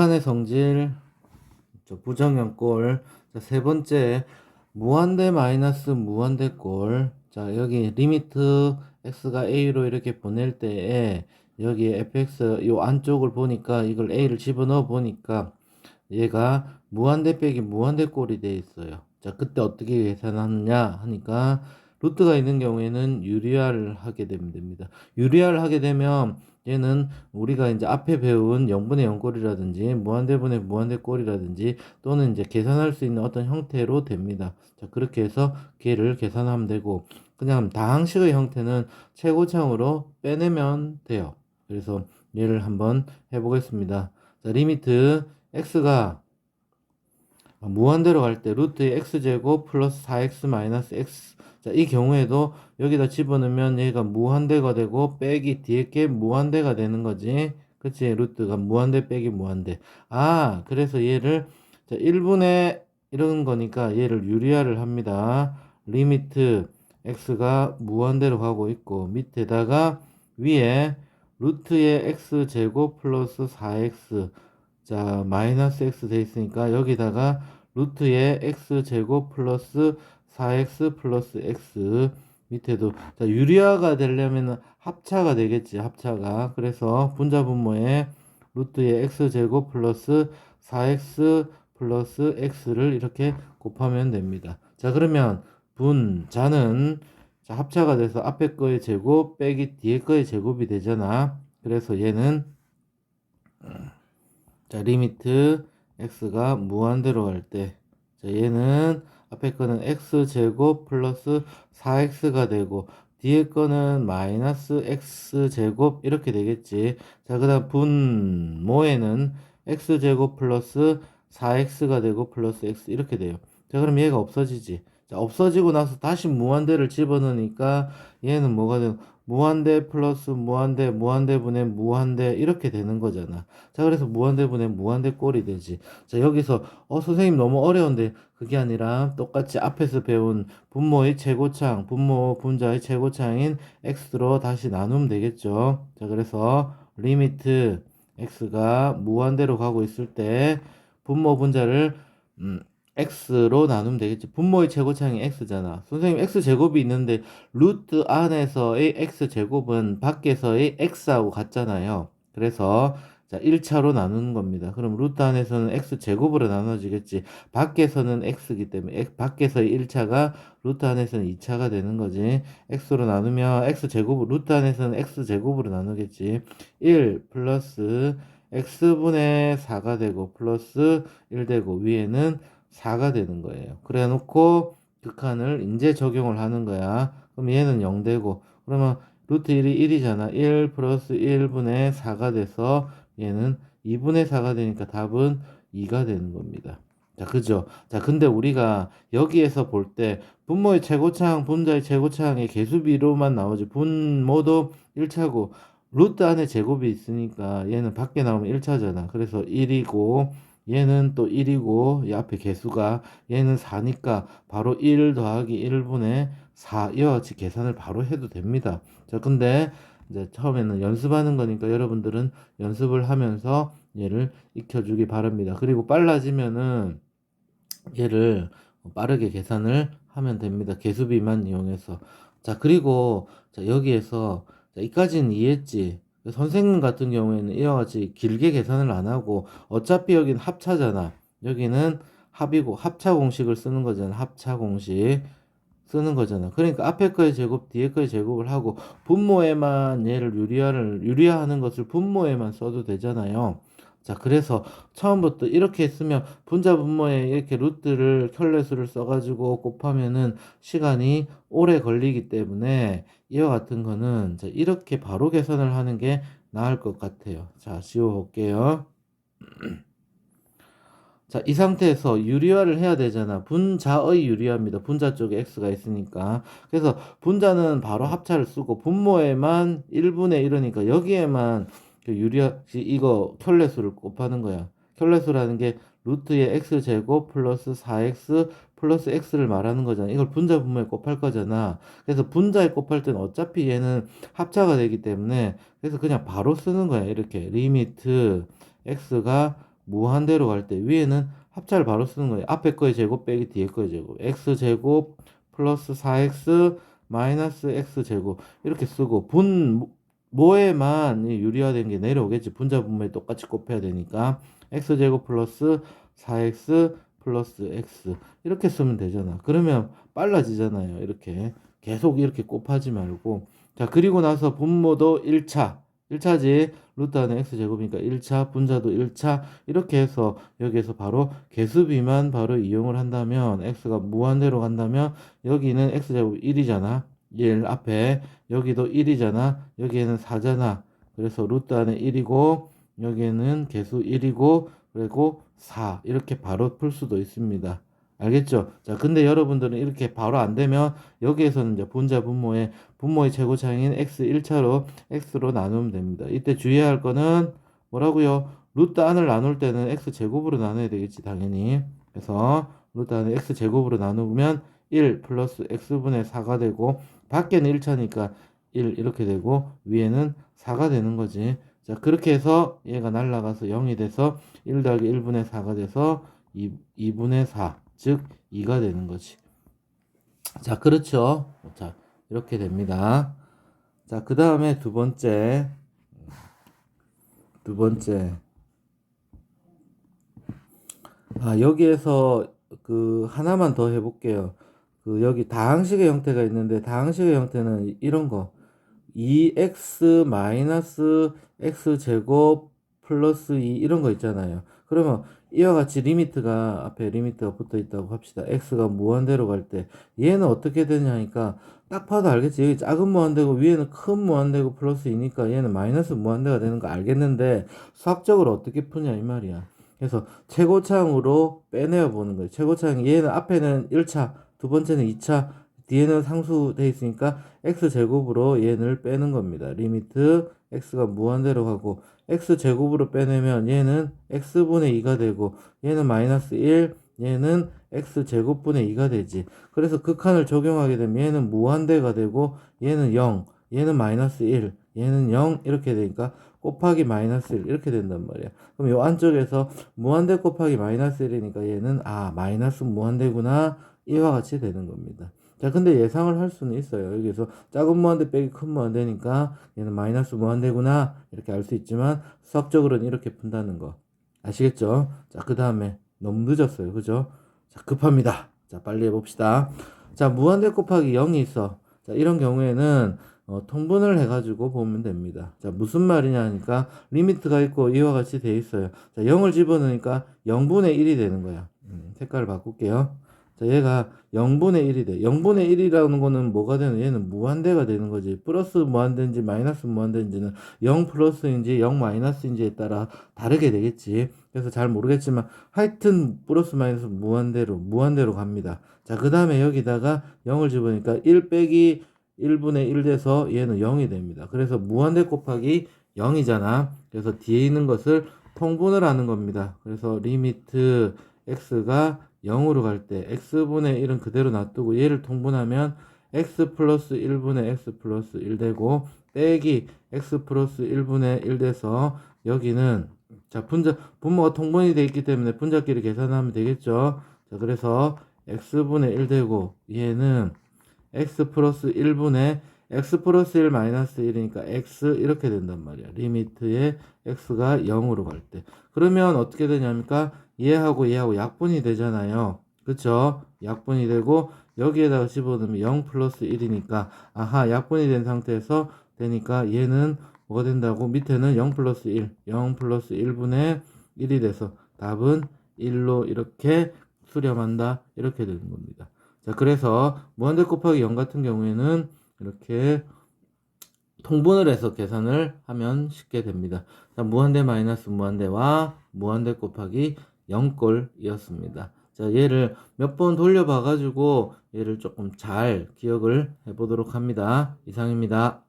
극한의 성질, 저 부정형 꼴. 자, 세 번째, 무한대 마이너스 무한대 꼴. 자, 여기 리미트 x가 a로 이렇게 보낼 때에 여기에 fx 요 안쪽을 보니까 이걸 a를 집어넣어 보니까 얘가 무한대 빼기 무한대 꼴이 돼 있어요. 자, 그때 어떻게 계산하느냐 하니까 루트가 있는 경우에는 유리화를 하게 됩니다. 유리화를 하게 되면 얘는 우리가 이제 앞에 배운 0분의 0꼴이라든지 무한대분의 무한대꼴이라든지 또는 이제 계산할 수 있는 어떤 형태로 됩니다. 자, 그렇게 해서 걔를 계산하면 되고 그냥 다항식의 형태는 최고창으로 빼내면 돼요. 그래서 얘를 한번 해보겠습니다. 자, 리미트 x가 무한대로 갈 때 루트의 x제곱 플러스 4x 마이너스 x 자, 이 경우에도 여기다 집어넣으면 얘가 무한대가 되고 빼기 뒤에 게 무한대가 되는 거지. 그치? 루트가 무한대 빼기 무한대. 아, 그래서 얘를 자, 1분의 이런 거니까 얘를 유리화를 합니다. 리미트 x가 무한대로 가고 있고 밑에다가 위에 루트의 x 제곱 플러스 4x 자 마이너스 x 돼 있으니까 여기다가 루트의 x 제곱 플러스 4x 플러스 x 밑에도 자 유리화가 되려면 합차가 되겠지 합차가 그래서 분자 분모에 루트의 x 제곱 플러스 4x 플러스 x를 이렇게 곱하면 됩니다. 자 그러면 분자는 자, 합차가 돼서 앞에 거의 제곱 빼기 뒤에 거의 제곱이 되잖아. 그래서 얘는 자 리미트 x가 무한대로 갈때 자, 얘는 앞에 거는 x 제곱 플러스 4x가 되고 뒤에 거는 마이너스 x 제곱 이렇게 되겠지. 자 그 다음 분모에는 x 제곱 플러스 4x가 되고 플러스 x 이렇게 돼요. 자 그럼 얘가 없어지지. 자, 없어지고 나서 다시 무한대를 집어넣으니까 얘는 뭐가 되는 무한대 플러스 무한대 무한대분의 무한대 이렇게 되는 거잖아. 자, 그래서 무한대분의 무한대 꼴이 되지. 자, 여기서 어 선생님 너무 어려운데 그게 아니라 똑같이 앞에서 배운 분모의 최고창, 분모 분자의 최고창인 x로 다시 나누면 되겠죠. 자, 그래서 리미트 x가 무한대로 가고 있을 때 분모 분자를 음, x로 나누면 되겠지. 분모의 최고창이 x잖아. 선생님 x 제곱이 있는데 루트 안에서의 x 제곱은 밖에서의 x하고 같잖아요. 그래서 자 1차로 나누는 겁니다. 그럼 루트 안에서는 x 제곱으로 나눠지겠지. 밖에서는 x이기 때문에 밖에서의 1차가 루트 안에서는 2차가 되는 거지. x로 나누면 x 제곱 루트 안에서는 x 제곱으로 나누겠지. 1 플러스 x분의 4가 되고 플러스 1 되고 위에는 4가 되는 거예요. 그래 놓고 극한을 이제 적용을 하는 거야. 그럼 얘는 0 되고 그러면 루트 1이 1이잖아. 1 플러스 1분의 4가 돼서 얘는 2분의 4가 되니까 답은 2가 되는 겁니다. 자, 그죠? 자, 근데 우리가 여기에서 볼 때 분모의 최고차항, 분자의 최고차항의 개수비로만 나오지. 분모도 1차고 루트 안에 제곱이 있으니까 얘는 밖에 나오면 1차잖아. 그래서 1이고 얘는 또 1이고 이 앞에 개수가 얘는 4니까 바로 1 더하기 1분의 4 이와 같이 계산을 바로 해도 됩니다. 자, 근데 이제 처음에는 연습하는 거니까 여러분들은 연습을 하면서 얘를 익혀주기 바랍니다. 그리고 빨라지면은 얘를 빠르게 계산을 하면 됩니다. 개수비만 이용해서. 자, 그리고 자, 여기에서 자, 이까지는 이해했지. 선생님 같은 경우에는 이와 같이 길게 계산을 안 하고 어차피 여기는 합차잖아. 여기는 합이고 합차 공식을 쓰는 거잖아. 합차 공식 쓰는 거잖아. 그러니까 앞에 거의 제곱, 뒤에 거의 제곱을 하고 분모에만 얘를 유리화를 유리화하는 것을 분모에만 써도 되잖아요. 자, 그래서 처음부터 이렇게 했으면 분자 분모에 이렇게 루트를 켤레수를 써가지고 곱하면은 시간이 오래 걸리기 때문에 이와 같은 거는 자, 이렇게 바로 계산을 하는 게 나을 것 같아요. 자, 지워볼게요. 자, 이 상태에서 유리화를 해야 되잖아. 분자의 유리화입니다. 분자 쪽에 x가 있으니까. 그래서 분자는 바로 합차를 쓰고 분모에만 1분의 1이니까 여기에만 그 유리화 이거 켤레수를 곱하는 거야. 켤레수라는 게 루트의 x 제곱 플러스 4x 플러스 x를 말하는 거잖아. 이걸 분자 분모에 곱할 거잖아. 그래서 분자에 곱할 때는 어차피 얘는 합차가 되기 때문에 그래서 그냥 바로 쓰는 거야. 이렇게 리미트 x가 무한대로 갈 때 위에는 합차를 바로 쓰는 거예요. 앞에 거의 제곱 빼기 뒤에 거의 제곱. x 제곱 플러스 4x 마이너스 x 제곱 이렇게 쓰고 분 모에만 이 유리화된 게 내려오겠지. 분자 분모에 똑같이 곱해야 되니까 x 제곱 플러스 4x 플러스 x 이렇게 쓰면 되잖아. 그러면 빨라지잖아요. 이렇게 계속 이렇게 곱하지 말고 자 그리고 나서 분모도 1차 1차지 루트 안에 x 제곱이니까 1차 분자도 1차 이렇게 해서 여기에서 바로 개수비만 바로 이용을 한다면 x가 무한대로 간다면 여기는 x 제곱 1이잖아. 1 앞에 여기도 1이잖아. 여기에는 4잖아. 그래서 루트 안에 1이고 여기에는 개수 1이고 그리고 4 이렇게 바로 풀 수도 있습니다 알겠죠? 자, 근데 여러분들은 이렇게 바로 안 되면 여기에서는 이제 분자 분모의 분모의 최고차인 x 1차로 x로 나누면 됩니다. 이때 주의해야 할 거는 뭐라고요? 루트 안을 나눌 때는 x 제곱으로 나눠야 되겠지, 당연히. 그래서 루트 안을 x 제곱으로 나누면 1 플러스 x분의 4가 되고 밖에는 1차니까 1 이렇게 되고 위에는 4가 되는 거지. 자, 그렇게 해서 얘가 날라가서 0이 돼서 1 더하기 1분의 4가 돼서 2, 2분의 4. 즉 2가 되는 거지. 자, 그렇죠. 자, 이렇게 됩니다. 자, 그 다음에 두 번째. 두 번째. 아, 여기에서 그 하나만 더 해볼게요. 그 여기 다항식의 형태가 있는데 다항식의 형태는 이런 거. 2x 마이너스 x 제곱 플러스 2 이런 거 있잖아요. 그러면 이와 같이 리미트가 앞에 리미트가 붙어 있다고 합시다. x가 무한대로 갈 때 얘는 어떻게 되냐니까 딱 봐도 알겠지. 여기 작은 무한대고 위에는 큰 무한대고 플러스 2니까 얘는 마이너스 무한대가 되는 거 알겠는데 수학적으로 어떻게 푸냐 이 말이야. 그래서 최고차항으로 빼내어 보는 거예요. 최고차항 얘는 앞에는 1차, 두 번째는 2차, 뒤에는 상수돼 있으니까 x 제곱으로 얘를 빼는 겁니다. 리미트 x가 무한대로 가고 x 제곱으로 빼내면 얘는 x분의 2가 되고 얘는 마이너스 1, 얘는 x 제곱분의 2가 되지. 그래서 극한을 적용하게 되면 얘는 무한대가 되고 얘는 0, 얘는 마이너스 1, 얘는 0 이렇게 되니까 곱하기 마이너스 1 이렇게 된단 말이야. 그럼 요 안쪽에서 무한대 곱하기 마이너스 1이니까 얘는 아 마이너스 무한대구나 이와 같이 되는 겁니다. 자, 근데 예상을 할 수는 있어요. 여기서 작은 무한대 빼기 큰 무한대니까 얘는 마이너스 무한대구나 이렇게 알 수 있지만 수학적으로는 이렇게 푼다는 거 아시겠죠? 자, 그 다음에 너무 늦었어요. 그죠? 자, 급합니다. 자, 빨리 해봅시다. 자, 무한대 곱하기 0이 있어. 자, 이런 경우에는 어, 통분을 해가지고 보면 됩니다. 자, 무슨 말이냐 하니까 리미트가 있고 이와 같이 돼 있어요. 자, 0을 집어넣으니까 0분의 1이 되는 거야. 음, 색깔을 바꿀게요. 자, 얘가 0분의 1이 돼. 0분의 1이라는 거는 뭐가 되는, 얘는 무한대가 되는 거지. 플러스 무한대인지 마이너스 무한대인지는 0 플러스인지 0 마이너스인지에 따라 다르게 되겠지. 그래서 잘 모르겠지만 하여튼 플러스 마이너스 무한대로, 무한대로 갑니다. 자, 그 다음에 여기다가 0을 집으니까 1 빼기 1분의 1 돼서 얘는 0이 됩니다. 그래서 무한대 곱하기 0이잖아. 그래서 뒤에 있는 것을 통분을 하는 겁니다. 그래서 리미트 x가 0으로 갈 때 x분의 1은 그대로 놔두고 얘를 통분하면 x 플러스 1분의 x 플러스 1 되고 빼기 x 플러스 1분의 1 돼서 여기는 자 분자 분모가 통분이 되어 있기 때문에 분자끼리 계산하면 되겠죠. 자 그래서 x분의 1 되고 얘는 x 플러스 1분의 x 플러스 1 마이너스 1이니까 x 이렇게 된단 말이야. 리미트에 x가 0으로 갈 때. 그러면 어떻게 되냐니까 얘하고 얘하고 약분이 되잖아요. 그쵸? 약분이 되고 여기에다가 집어넣으면 0 플러스 1이니까 아하 약분이 된 상태에서 되니까 얘는 뭐가 된다고 밑에는 0 플러스 1 0 플러스 1분의 1이 돼서 답은 1로 이렇게 수렴한다 이렇게 되는 겁니다. 자 그래서 무한대 곱하기 0 같은 경우에는 이렇게 통분을 해서 계산을 하면 쉽게 됩니다. 자, 무한대 마이너스 무한대와 무한대 곱하기 0꼴이었습니다. 자, 얘를 몇 번 돌려봐 가지고 얘를 조금 잘 기억을 해 보도록 합니다. 이상입니다.